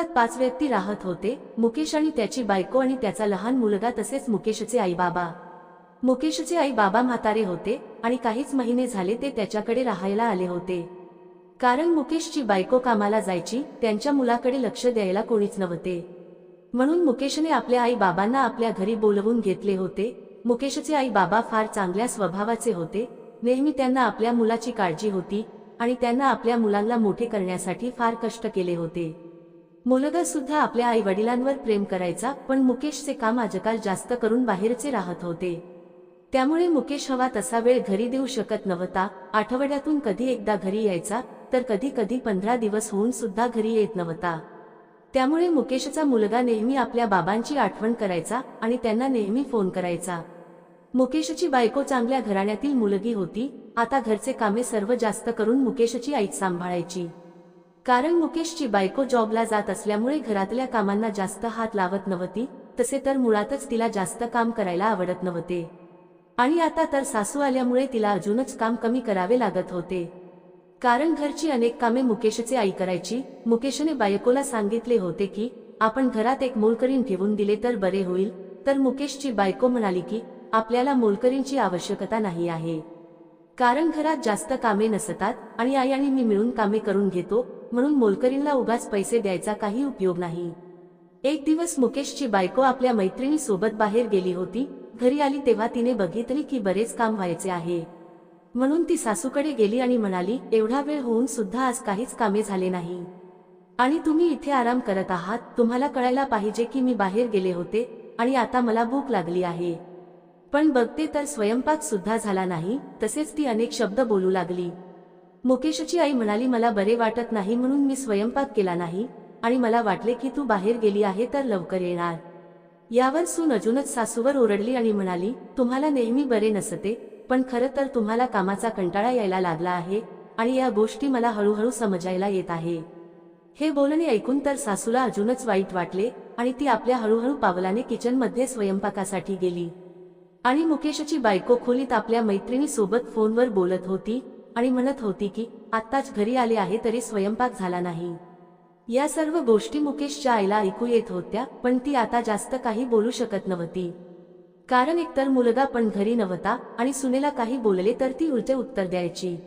कुटुंबात पाच व्यक्ती राहत होते मुकेश आणि त्याची बायको आणि त्याचा लहान मुलगा तसेच मुकेशचे आई बाबा. मुकेशचे आई बाबा म्हातारे होते आणि काहीच महिने झाले ते त्याच्याकडे राहायला आले होते. कारण मुकेशची बायको कामाला जायची त्यांच्या मुलाकडे लक्ष द्यायला कोणीच नव्हते. म्हणून मुकेशने आपल्या आई बाबांना आपल्या घरी बोलवून घेतले होते. मुकेशचे आई बाबा फार चांगल्या स्वभावाचे होते. नेहमी त्यांना आपल्या मुलाची काळजी होती आणि त्यांना आपल्या मुलांना मोठे करण्यासाठी फार कष्ट केले होते. मुलगा सुद्धा आपल्या आई वडिलांवर प्रेम करायचा पण मुकेशचे काम आजकाल जास्त करून बाहेरचे राहत होते. त्यामुळे मुकेश हवा तसा वेळ घरी देऊ शकत नव्हता. आठवड्यातून कधी एकदा घरी यायचा तर कधी कधी पंधरा दिवस होऊन सुद्धा घरी येत नव्हता. त्यामुळे मुकेशचा मुलगा नेहमी आपल्या बाबांची आठवण करायचा आणि त्यांना नेहमी फोन करायचा. मुकेशची बायको चांगल्या घराण्यातील मुलगी होती आता घरचे कामे सर्व जास्त करून मुकेशची आई सांभाळायची. कारण मुकेशची बायको जॉबला जात असल्यामुळे घरातल्या कामांना जास्त हात लावत नव्हती तसे तर मुळातच तिला जास्त काम करायला आवडत नव्हते. आणि आता तर सासू आल्यामुळे तिला अजूनच काम कमी करावे लागत होते. कारण घरची अनेक कामे मुकेशचे आई करायची मुकेशने बायकोला सांगितले होते की आपण घरात एक मोलकरीण ठेवून दिले तर बरे होईल तर मुकेशची बायको म्हणाली की आपल्याला मोलकरींची आवश्यकता नाही आहे. कारण घरात जास्त कामे नसतात आणि आई आणि मी मिळून कामे करून घेतो म्हणून मोलकरींना उगाच पैसे द्यायचा काही उपयोग नाही. एक दिवस मुकेशची बायको आपल्या मैत्रिणी सोबत बाहेर गेली होती घरी आली तेव्हा तिने बघितले की बरेच काम व्हायचे आहे. म्हणून ती सासूकडे गेली आणि म्हणाली एवढा वेळ होऊन सुद्धा आज काहीच कामे झाले नाही. आणि तुम्ही इथे आराम करत आहात तुम्हाला कळायला पाहिजे की मी बाहेर गेले होते आणि आता मला भूक लागली आहे. पण बघते तर स्वयंपाक सुद्धा झाला नाही. तसेच ती अनेक शब्द बोलू लागली. मुकेशची आई म्हणाली मला बरे वाटत नाही म्हणून मी स्वयंपाक केला नाही आणि मला वाटले की तू बाहेर गेली आहे तर लवकर येणार. यावर सून अजूनच सासूवर ओरडली आणि म्हणाली तुम्हाला नेहमी बरे नसते पण खरं तर तुम्हाला कामाचा कंटाळा यायला लागला आहे आणि या गोष्टी मला हळूहळू समजायला येत आहे. हे बोलणे ऐकून तर सासूला अजूनच वाईट वाटले आणि ती आपल्या हळूहळू पावलाने किचनमध्ये स्वयंपाकासाठी गेली. आणि मुकेशची बायको खोलीत आपल्या मैत्रिणीसोबत फोनवर बोलत होती आणि म्हणत होती की आत्ताच घरी आले आहे तरी स्वयंपाक झाला नाही. या सर्व गोष्टी मुकेशच्या आईला ऐकू येत होत्या पण ती आता जास्त काही बोलू शकत नव्हती. कारण एकतर मुलगा पण घरी नव्हता आणि सुनेला काही बोलले तर ती उलटे उत्तर द्यायची.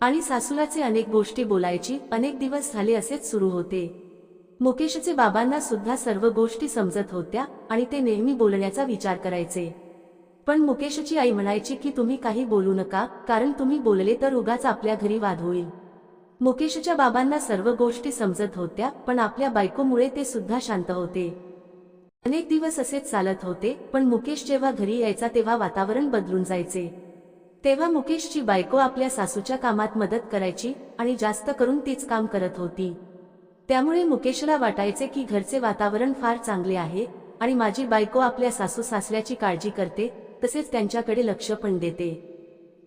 आणि सासूलाचे अनेक गोष्टी बोलायची अनेक दिवस झाले असेच सुरू होते. मुकेशचे बाबांना सुद्धा सर्व गोष्टी समजत होत्या आणि ते नेहमी बोलण्याचा विचार करायचे. पण मुकेशची आई म्हणायची की तुम्ही काही बोलू नका कारण तुम्ही बोलले तर उगाच आपल्या घरी वाद होईल. मुकेशच्या बाबांना सर्व गोष्टी समजत होत्या पण आपल्या बायकोमुळे ते सुद्धा शांत होते. अनेक दिवस असेच चालत होते पण मुकेश जेव्हा घरी यायचा तेव्हा वातावरण बदलून जायचे. तेव्हा मुकेशची बायको आपल्या सासूच्या कामात मदत करायची आणि जास्त करून तीच काम करत होती. त्यामुळे मुकेशला वाटायचे की घरचे वातावरण फार चांगले आहे आणि माझी बायको आपल्या सासू सासऱ्याची काळजी करते तसेच त्यांच्याकडे लक्ष पण देते.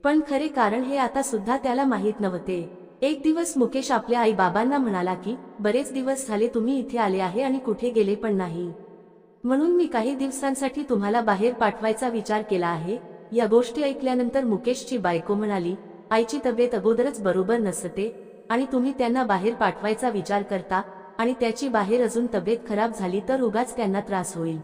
पण खरे कारण हे आता सुद्धा त्याला माहीत नव्हते. एक दिवस मुकेश आपल्या आई बाबांना म्हणाला की बरेच दिवस झाले तुम्ही इथे आले आहे आणि कुठे गेले पण नाही. म्हणून मी काही दिवसांसाठी तुम्हाला बाहेर पाठवायचा विचार केला आहे. या गोष्टी ऐकल्यानंतर मुकेशची बायको म्हणाली आईची तब्येत अगोदरच बरोबर नसते आणि तुम्ही त्यांना बाहेर पाठवायचा विचार करता आणि त्याची बाहेर अजून तब्येत खराब झाली तर उगाच त्यांना त्रास होईल.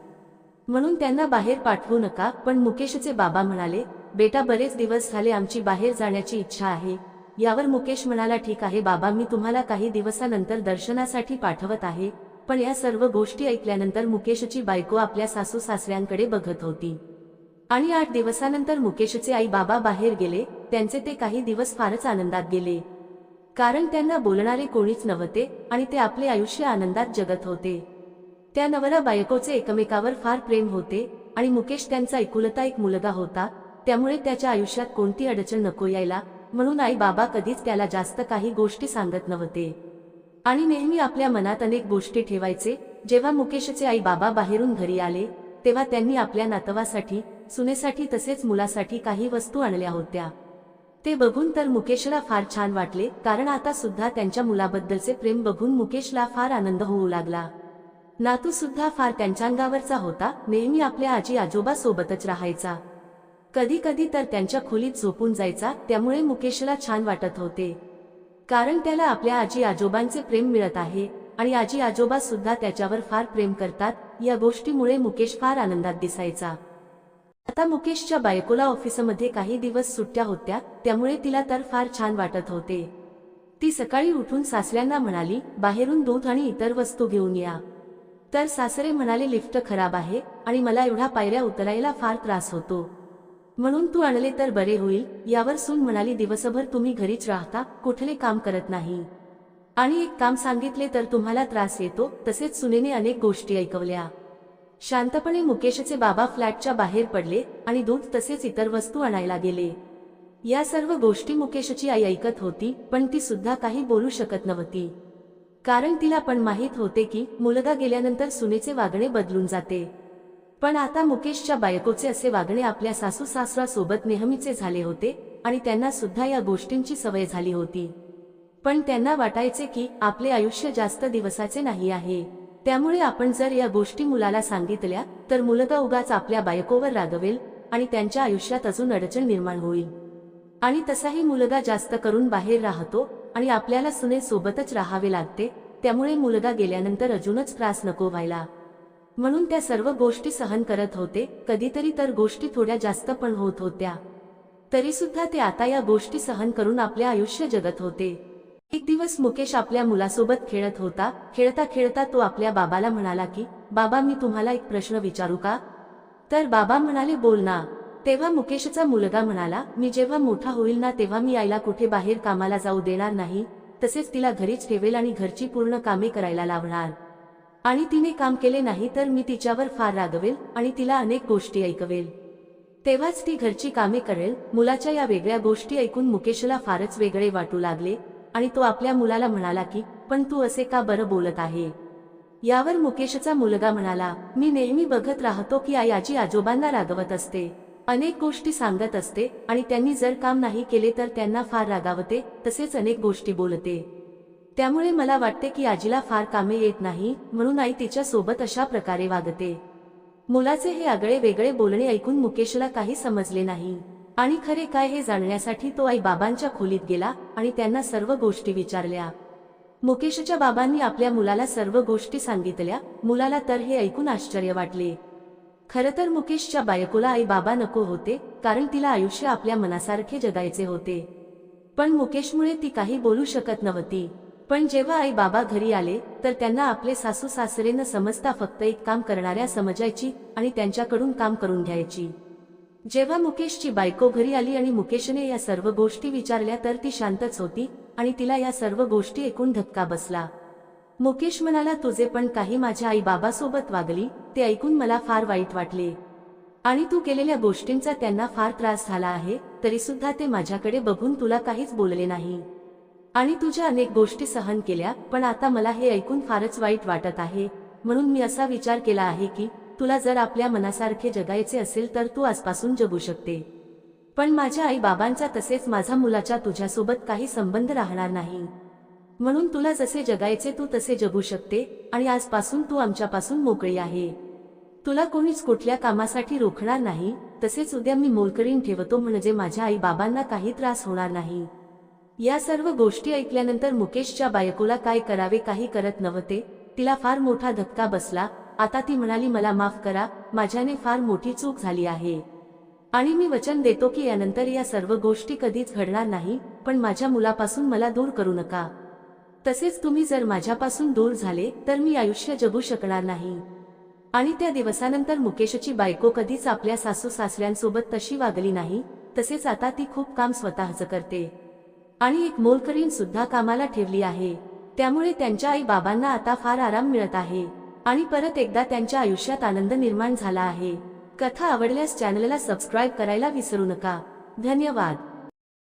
म्हणून त्यांना बाहेर पाठवू नका पण मुकेशचे बाबा म्हणाले बेटा बरेच दिवस झाले आमची बाहेर जाण्याची इच्छा आहे. यावर मुकेश म्हणाला ठीक आहे बाबा मी तुम्हाला काही दिवसानंतर दर्शनासाठी पाठवत आहे. पण या सर्व गोष्टी ऐकल्यानंतर मुकेशची बायको आपल्या सासू सासऱ्यांकडे बघत होती. आणि आठ दिवसानंतर मुकेशचे आई बाबा बाहेर गेले त्यांचे ते काही दिवस फारच आनंदात गेले. कारण त्यांना बोलणारे कोणीच नव्हते आणि ते आपले आयुष्य आनंदात जगत होते. त्या नवरा बायकोचे एकमेकावर फार प्रेम होते आणि मुकेश त्यांचा एकुलता एक मुलगा होता त्यामुळे त्याच्या आयुष्यात कोणती अडचण नको यायला म्हणून आई बाबा कधीच त्याला जास्त काही गोष्टी सांगत नव्हते. आणि नेहमी आपल्या मनात अनेक गोष्टी ठेवायचे जेव्हा मुकेशचे आई बाबा बाहेरून घरी आले तेव्हा त्यांनी आपल्या नातवासाठी सुनेसाठी तसेच मुलासाठी काही वस्तू आणल्या होत्या. ते बघून तर मुकेशला फार छान वाटले कारण आता सुद्धा त्यांच्या मुलाबद्दलचे प्रेम बघून मुकेशला फार आनंद होऊ लागला. नातू सुद्धा फार त्यांच्या अंगावरचा होता. नेहमी आपल्या आजी आजोबा सोबतच राहायचा. कधी कधी तर त्यांच्या खोलीत झोपून जायचा. त्यामुळे मुकेशला छान वाटत होते. कारण त्याला आपल्या आजी आजोबांचे प्रेम मिळत आहे आणि आजी आजोबा सुद्धा त्याच्यावर फार प्रेम करतात. या गोष्टीमुळे मुकेश फार आनंदात दिसायचा. आता मुकेशच्या बायकोला ऑफिसमध्ये काही दिवस सुट्ट्या होत्या. त्यामुळे तिला तर फार छान वाटत होते. ती सकाळी उठून सासऱ्यांना म्हणाली बाहेरून दूध आणि इतर वस्तू घेऊन या. तर सासरे म्हणाले लिफ्ट खराब आहे आणि मला एवढा पायऱ्या उतरायला फार त्रास होतो. म्हणून तू आणले तर बरे होईल. यावर सून म्हणाली दिवसभर तुम्ही घरीच राहता कुठले काम करत नाही. आणि एक काम सांगितले तर तुम्हाला त्रास येतो. तसेच सुनेने अनेक गोष्टी ऐकवल्या. शांतपणे मुकेशचे बाबा फ्लॅटच्या बाहेर पडले आणि दूध तसेच इतर वस्तू आणायला गेले. या सर्व गोष्टी मुकेशची आई ऐकत होती पण ती सुद्धा काही बोलू शकत नव्हती. कारण तिला पण माहीत होते की मुलगा गेल्यानंतर सुनेचे वागणे बदलून जाते. पण आता मुकेशच्या बायकोचे असे वागणे आपल्या सासू सासरा सोबत नेहमीचे झाले होते आणि त्यांना सुद्धा या गोष्टींची सवय झाली होती. पण त्यांना वाटायचे की आपले आयुष्य जास्त दिवसाचे नाही आहे. त्यामुळे आपण जर या गोष्टी मुलाला सांगितल्या तर मुलगा उगाच आपल्या बायकोवर रागवेल आणि त्यांच्या आयुष्यात अजून अडचण निर्माण होईल. आणि तसाही मुलगा जास्त करून बाहेर राहतो आणि आपल्याला सुने सोबतच राहावे लागते त्यामुळे मुलगा गेल्यानंतर अजूनच त्रास नको व्हायला. म्हणून त्या सर्व गोष्टी सहन करत होते कधीतरी तर गोष्टी थोड्या जास्त पण होत होत्या. तरीसुद्धा ते आता या गोष्टी सहन करून आपले आयुष्य जगत होते. एक दिवस मुकेश आपल्या मुलासोबत खेळत होता खेळता खेळता तो आपल्या बाबाला म्हणाला की बाबा मी तुम्हाला एक प्रश्न विचारू का? तर बाबा म्हणाले बोल ना. तेव्हा मुकेशचा मुलगा म्हणाला मी जेव्हा मोठा होईल ना तेव्हा मी आईला कुठे बाहेर कामाला जाऊ देणार नाही तसेच तिला घरीच ठेवेल आणि घरची पूर्ण कामे करायला लावणार. आणि तिने काम केले नाही तर मी तिच्यावर फार रागवेल आणि तिला अनेक गोष्टी ऐकवेल. तेव्हाच ती घरची कामे करेल मुलाच्या या वेगळ्या गोष्टी ऐकून मुकेशला फारच वेगळे वाटू लागले आणि तो आपल्या मुलाला म्हणाला की पण तू असे का बरं बोलत आहे? यावर मुकेशचा मुलगा म्हणाला मी नेहमी बघत राहतो की आई आजी आजोबांना रागवत असते. अनेक गोष्टी सांगत असते आणि त्यांनी जर काम नाही केले तर त्यांना फार रागावते तसेच अनेक गोष्टी बोलते. त्यामुळे मला वाटते की आजीला फार कामे येत नाही म्हणून आई तिच्या सोबत अशा प्रकारे वागते. मुलाचे हे आगळे वेगळे बोलणे ऐकून मुकेशला काही समजले नाही. आणि खरे काय हे जाणण्यासाठी तो आई बाबांच्या खोलीत गेला आणि त्यांना सर्व गोष्टी विचारल्या. मुकेशच्या बाबांनी आपल्या मुलाला सर्व गोष्टी सांगितल्या मुलाला तर हे ऐकून आश्चर्य वाटले. खरं तर मुकेशच्या बायकोला आई बाबा नको होते कारण तिला आयुष्य आपल्या मनासारखे जगायचे होते. पण मुकेशमुळे ती काही बोलू शकत नव्हती. पण जेव्हा आई बाबा घरी आले तर त्यांना आपले सासू सासरे न समजता फक्त एक काम करणाऱ्या समजायची आणि त्यांच्याकडून काम करून घ्यायची. जेव्हा मुकेशची बायको घरी आली आणि मुकेशने या सर्व गोष्टी विचारल्या तर ती शांतच होती आणि तिला या सर्व गोष्टी ऐकून धक्का बसला. मुकेश म्हणाला तुझे पण काही माझ्या आई बाबासोबत वागली ते ऐकून मला फार वाईट वाटले. आणि तू केलेल्या गोष्टींचा त्यांना फार त्रास झाला आहे तरी सुद्धा ते माझ्याकडे बघून तुला काहीच बोलले नाही. आणि तुझ्या अनेक गोष्टी सहन केल्या पण आता मला हे ऐकून फारच वाईट वाटत आहे. म्हणून मी असा विचार केला आहे की तुला जर आपल्या मनासारखे जगायचे असेल तर तू आजपासून जगू शकते. पण माझ्या आई बाबांचा तसेच माझा मुलाच्या तुझ्यासोबत काही संबंध राहणार नाही. म्हणून तुला जसे जगायचे तू तसे जगू शकते आणि आजपासून तू आमच्यापासून मोकळी आहे. तुला कोणीच कुठल्या कामासाठी रोखणार नाही तसेच उद्या मी मोलकरीन ठेवतो म्हणजे माझ्या आई बाबांना काही त्रास होणार नाही. या सर्व गोष्टी ऐकल्यानंतर मुकेशच्या बायकोला काय करावे काही करत नव्हते तिला फार मोठा धक्का बसला आता ती म्हणाली मला माफ करा माझ्याने फार मोठी चूक झाली आहे. आणि मी वचन देतो की यानंतर या सर्व गोष्टी कधीच घडणार नाही पण माझ्या मुलापासून मला दूर करू नका. तसेच तुम्ही जर माझ्यापासून दूर झाले तर मी आयुष्य जगू शकणार नाही. आणि त्या दिवसानंतर मुकेशची बायको कधीच आपल्या सासू सासऱ्यांसोबत तशी वागली नाही तसेच आता ती खूप काम स्वतःच करते. आणि एक मोलकरीण सुद्धा कामाला ठेवली आहे. त्यामुळे त्यांच्या आई बाबांना आता फार आराम मिळत आहे. आणि परत एकदा त्यांच्या आयुष्यात आनंद निर्माण झाला आहे. कथा आवडल्यास चॅनलला सबस्क्राईब करायला विसरू नका. धन्यवाद.